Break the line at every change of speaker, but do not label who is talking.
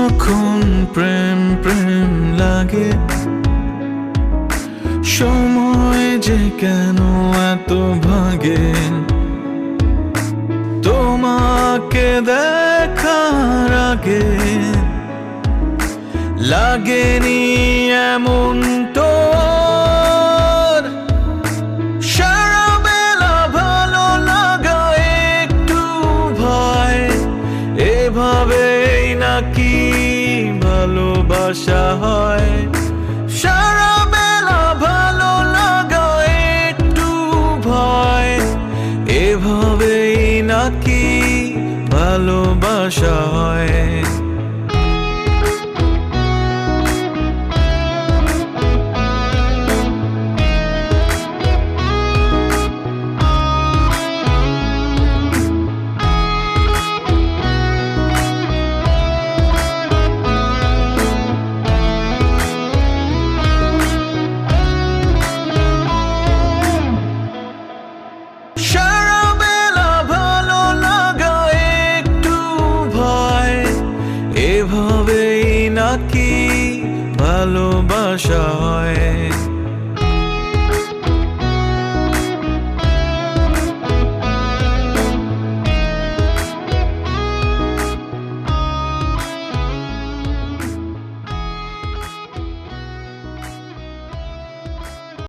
যখন প্রেম প্রেম লাগে সময় যে কেন এত ভাগে? তোমাকে দেখার আগে লাগেনি নাকি ভালোবাসা হয়? সারা বেলা ভালো লাগা একটু ভয়। এভাবেই নাকি ভালোবাসা হয়? এভাবেই নাকি ভালোবাসা হয়।